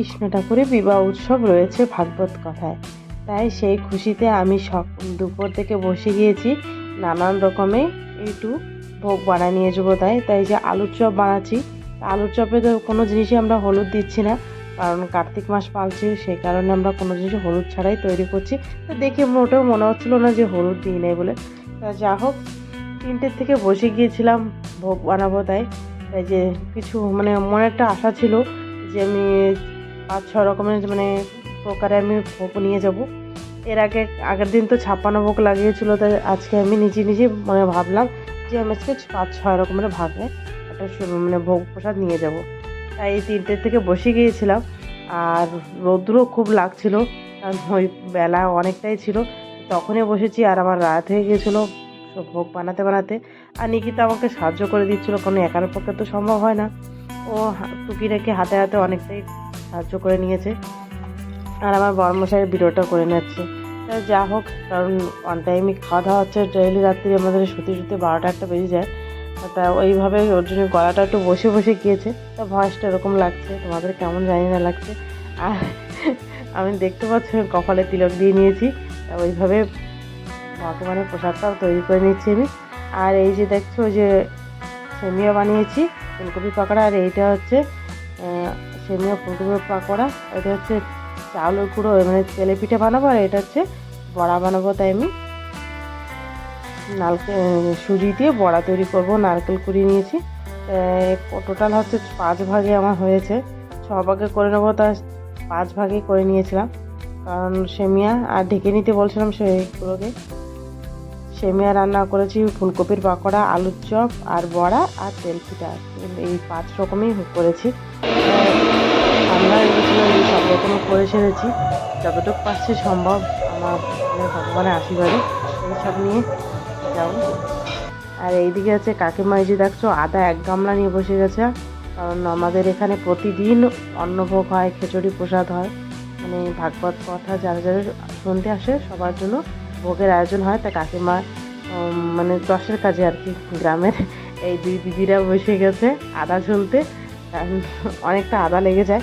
কৃষ্ণ ঠাকুরের বিবাহ উৎসব রয়েছে ভাগবত কথায়। তাই সেই খুশিতে আমি সক, দুপুর থেকে বসে গিয়েছি নানান রকমের একটু ভোগ বানিয়ে নিয়ে যাব তাই তাই যে আলুর চপ বানাচ্ছি, আলুর চপে তো কোনো জিনিসই আমরা হলুদ দিচ্ছি না, কারণ কার্তিক মাস পালছি, সেই কারণে আমরা কোনো জিনিস হলুদ ছাড়াই তৈরি করছি। তো দেখে মোটেও মনে হচ্ছিল না যে হলুদ দিই নাই বলে। তা যা হোক, তিনটের থেকে বসে গিয়েছিলাম ভোগ বানাবো তাই তাই যে কিছু মানে মনে একটা আশা ছিল যে আমি পাঁচ ছ রকমের মানে প্রকারে আমি ভোগ নিয়ে যাব। এর আগে, আগের দিন তো ছাপ্পান্ন ভোগ লাগিয়েছিল, তাই আজকে আমি নিজে নিজে মানে ভাবলাম যে আমি আজকে পাঁচ, ছয় রকমের ভাগে একটা মানে ভোগ প্রসাদ নিয়ে যাব। তাই এই তিনটের থেকে বসে গিয়েছিলাম, আর রৌদ্রও খুব লাগছিল, কারণ ওই বেলা অনেকটাই ছিল। তখনই বসেছি, আর আমার রাত হয়ে গিয়েছিল ভোগ বানাতে বানাতে। আর নিকিতা আমাকে সাহায্য করে দিচ্ছিল, কারণ একার পক্ষে তো সম্ভব হয় না। ও হা- টুকি রেখে হাতে হাতে অনেকটাই সাহায্য করে নিয়েছে। আর আমার বর্মশাইয়ের ভিডিওটা করে নিচ্ছে। যা হোক, কারণ অন টাইমই খাওয়া দাওয়া হচ্ছে ডেইলি রাত্রি আমাদের শুতে শুতে বারোটা একটা বেজে যায়। তা ওইভাবে ওর জন্য গলাটা একটু বসে বসে গিয়েছে। তা ভয়েসটা এরকম লাগছে, তোমাদের কেমন জানি না লাগছে। আর আমি দেখতে পাচ্ছি কপালে তিলক দিয়ে নিয়েছি। তা ওইভাবে ভগবানের প্রসাদটাও তৈরি করে নিচ্ছি আমি। আর এই যে দেখছ যে সেমিয়া বানিয়েছি, ফুলকপি পাকোড়া, আর এইটা হচ্ছে সেমিয়া ফুলকপি পাকোড়া এটা হচ্ছে চাউলের গুঁড়ো মানে তেলে পিঠে বানাবো, আর এটা হচ্ছে বড়া বানাবো, তাই আমি। নারকেল সুজি দিয়ে বড়া তৈরি করব, নারকেল কুড়িয়ে নিয়েছি। টোটাল হচ্ছে পাঁচ ভাগে আমার হয়েছে। ছ ভাগে করে নেব, তা পাঁচ ভাগে করে নিয়েছিলাম। কারণ সেমিয়া, আর ঢেকে নিতে বলছিলাম সেইগুলোকে সেমিয়া রান্না করেছি ফুলকপির পাকোড়া, আলুর চপ, আর বড়া, আর তেল পিঠা। এই পাঁচ রকমই করেছি। আমরা এগুলো এই সব রকম করে সেরেছি যতটুকু পাচ্ছি সম্ভব আমার মানে ভগবানের আশীর্বাদে এইসব নিয়ে যাব। আর এইদিকে আছে কাকিমা যে দেখছ, আদা এক গামলা নিয়ে বসে গেছে। কারণ আমাদের এখানে প্রতিদিন অন্নভোগ হয়, খিচুড়ি প্রসাদ হয়। মানে ভাগবত কথা যারা যারা শুনতে আসে, সবার জন্য ভোগের আয়োজন হয়। তা কাকিমা মানে দশের কাজে আর কি, গ্রামের এই দুই দিদিরা বসে গেছে আদা ঝুলতে। অনেকটা আদা লেগে যায়।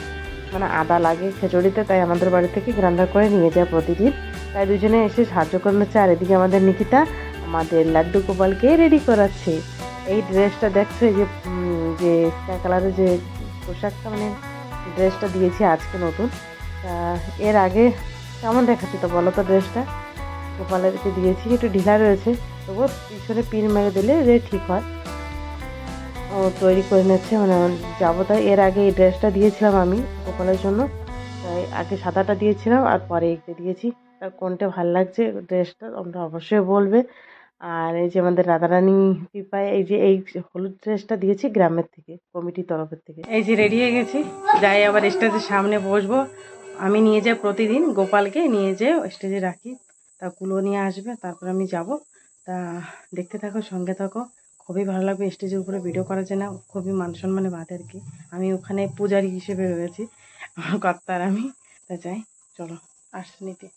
মানে আদা লাগে খিচুড়িতে তাই আমাদের বাড়ি থেকে গ্রাইন্ডার করে নিয়ে যায় প্রতিদিন। তাই দুজনে এসে সাহায্য করে নিচ্ছে। আর এদিকে আমাদের নিকিতা আমাদের লাড্ডু গোপালকে রেডি করাচ্ছে। এই ড্রেসটা দেখছ, এই যে যে স্কাই কালারের যে পোশাকটা মানে ড্রেসটা দিয়েছি আজকে নতুন। তা এর আগে কেমন দেখাচ্ছে তো বলো তো ড্রেসটা গোপালেরকে দিয়েছি, একটু ঢিলা রয়েছে। তবুও পিছনে পিন মেরে দিলে যে ঠিক হয়। ও তৈরি করে নিচ্ছে। মানে যাব তাই। এর আগে এই ড্রেসটা দিয়েছিলাম আমি গোপালের জন্য। তাই আগে সাদাটা দিয়েছিলাম আর পরে এইটা দিয়েছি। তা কোনটা ভালো লাগছে ড্রেসটা তোমরা অবশ্যই বলবে। আর এই যে আমাদের রাধারানী পিপায় এই যে এই হলুদ ড্রেসটা দিয়েছি গ্রামের থেকে, কমিটির তরফের থেকে। এই যে রেডি হয়ে গেছি। যাই আবার স্টেজের সামনে বসবো। আমি নিয়ে যাই প্রতিদিন, গোপালকে নিয়ে যেয়ে স্টেজে রাখি। তা কুলো নিয়ে আসবে, তারপর আমি যাব। তা দেখতে থাকো, সঙ্গে থাকো। খুবই ভালো লাগবে স্টেজের উপরে ভিডিও করা যায় না খুবই মান সম্মানে বাঁধে আর কি আমি ওখানে পূজারি হিসেবে রয়েছি কর্তার আমি তা যাই, চলো আর্সনিতে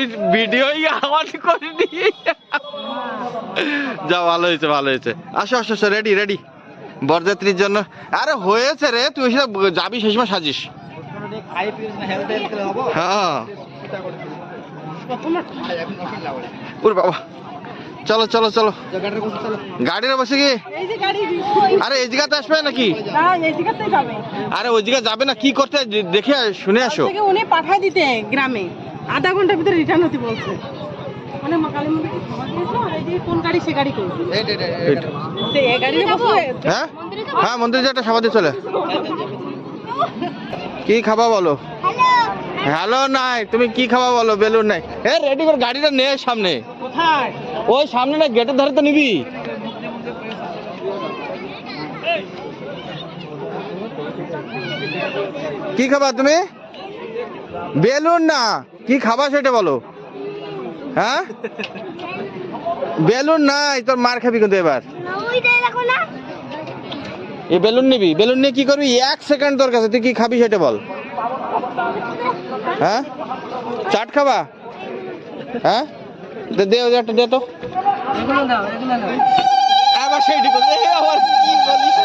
এই আমার করিনি যা ভালো হয়েছে ভালো হয়েছে। আসো আসো আসো রেডি রেডি বরযাত্রীর জন্য। আরে হয়েছে রে তুই সেটা যাবি সেই সময় সাজিস। হ্যাঁ। ওর বাবা। চলো চলো চলো। গাড়ির বসে কি? গাড়ি আরে এই জায়গাতে আসবে নাকি? না এই জায়গাতে যাবে আরে ওই জায়গায় যাবে না কি করতে দেখে শুনে আসো। উনি পাঠায় দিতে গ্রামে। আধা ঘণ্টার ভিতরে রিটার্ন হতে বলছে। মানে মা কালী মন্দিরে কোন গাড়ি সে গাড়ি করবে হ্যাঁ? হ্যাঁ মন্দিরে যেটা সবাই চলে। কি খাবা বলো? হ্যালো। নাই তুমি কি খাবা বলো? বেলুন নাই। এ রেডি করে গাড়িটা নে সামনে। কোথায়? ওই সামনে না গেটের ধারে তো নিবি। কি খাবা তুমি? বেলুন না। কি খাবা সেটা বলো? হ্যাঁ? বেলুন নাই তোর মার খাবি কিন্তু এবার। এই বেলুন নিবি? বেলুন নিয়ে কি করবি? এক সেকেন্ড তোর কাছে তুই কি খাবি সেটা বল। হ্যাঁ? চাট খাবা? হ্যাঁ? দে দে একটা দে তো। আবার সেইটি করছে আবার কি বলিস?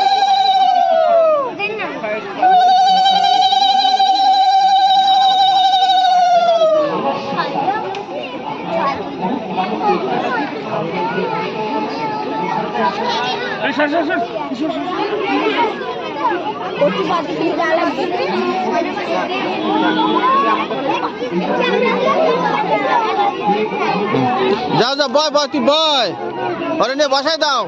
যাও বয় বয় তুই বয়? ওরে নিয়ে বসাই দাও।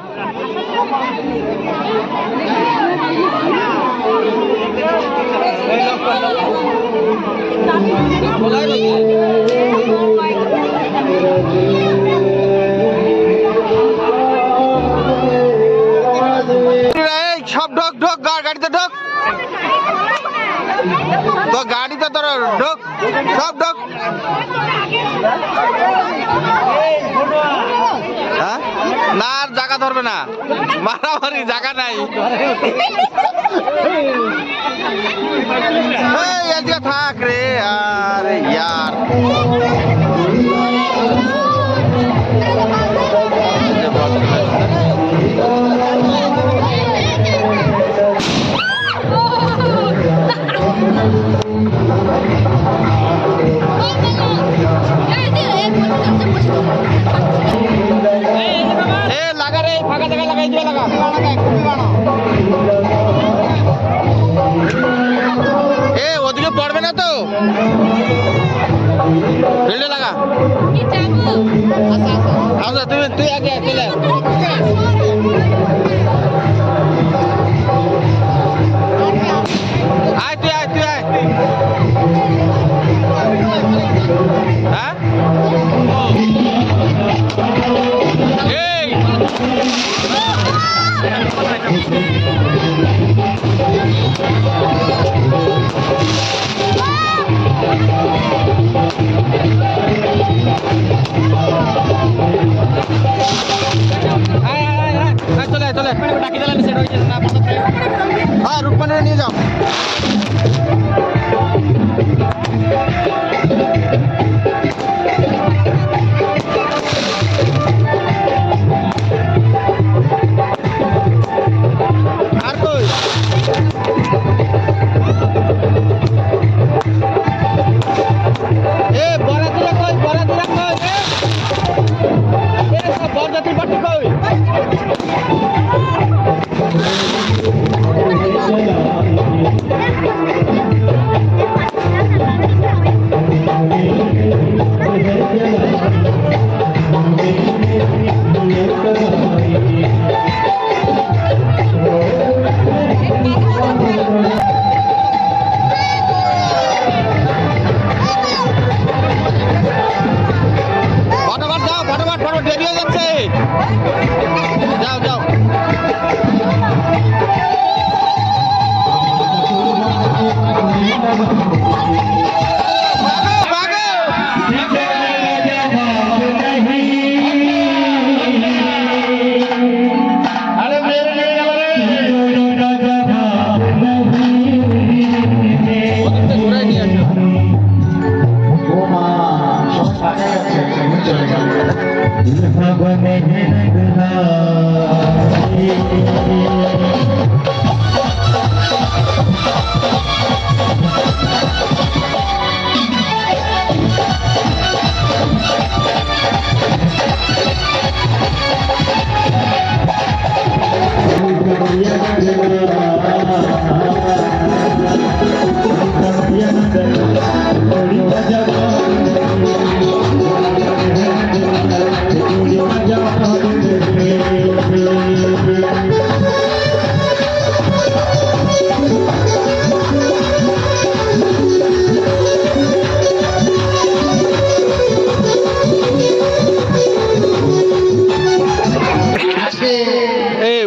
সব ঢোক ঢোক গাড়িতে ঢোক। তো গাড়িতে তোর ঢোক। সব ঢোক হ্যাঁ? না আর জায়গা ধরবে না। মারামারি জায়গা নাই। থাক রে আরে ইয়ার। রে ফাঁকা জায়গা লাগা এই জায়গা এ ওদিকে পড়বে না তো। ফিল্ডে লাগা। হয়ে না হ্যাঁ রূপমানে নিয়ে যাও।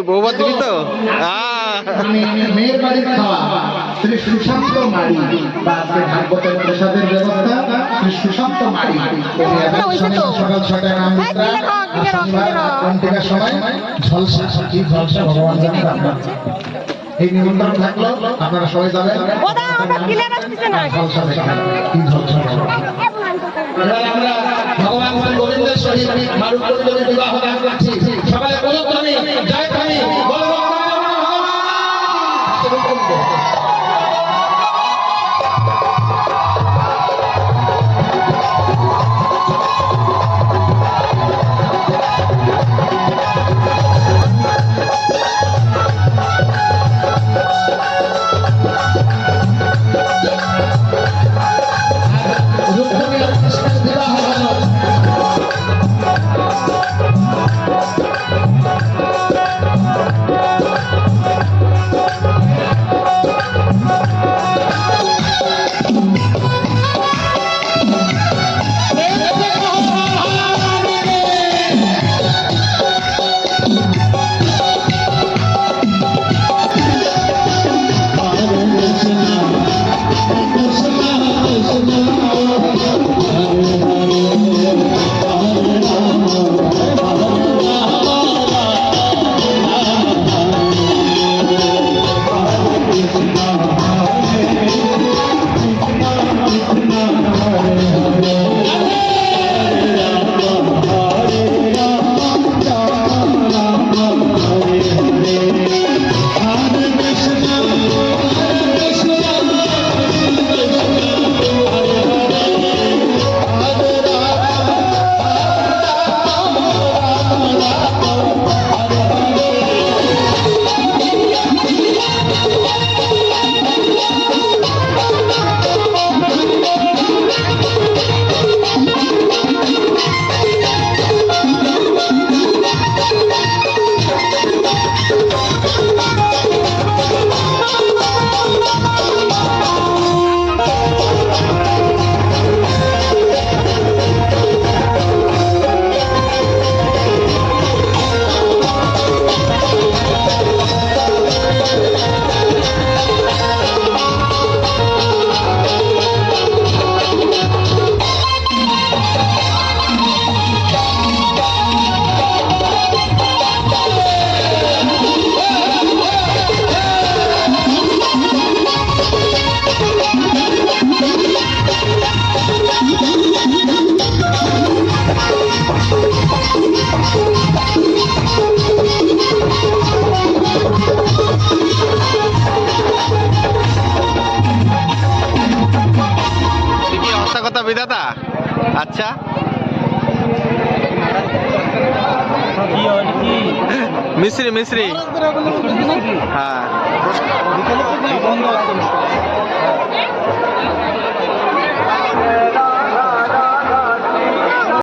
বৌবা দিবি তো। আহ, আমি মেয়ের বাড়ির খাওয়া। শ্রী সুশান্ত মাড়ি বা আজকে ভাগবতের প্রসাদের ব্যবস্থা শ্রী সুশান্ত এখন সকাল ছটায় নাম ঘন্টিকার সময় ঝলসা কি ঝলসা ভগবান জানেন আপনার। এই নিমন্ত্রণ থাকল আপনারা সবাই যাবেন। ঝলসা দেখেন কি ঝলসা ভগবান আমরা ভগবান গোবিন্দের সহিত বিবাহ করছি। আচ্ছা। মিশ্রি মিশ্রি হ্যাঁ।